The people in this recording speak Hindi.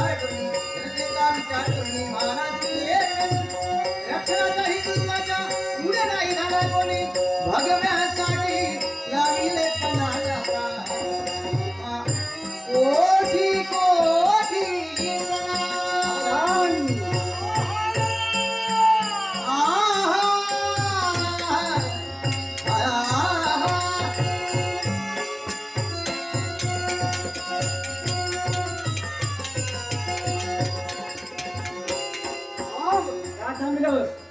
विचार करणे महाराज रक्षणाच्या हिंदुत्वाच्या पुढे नाही झाला कोणी भगव्यासाठी लाविले पणाला. कोठी कोठी प्रणाम. आहा, Camilo.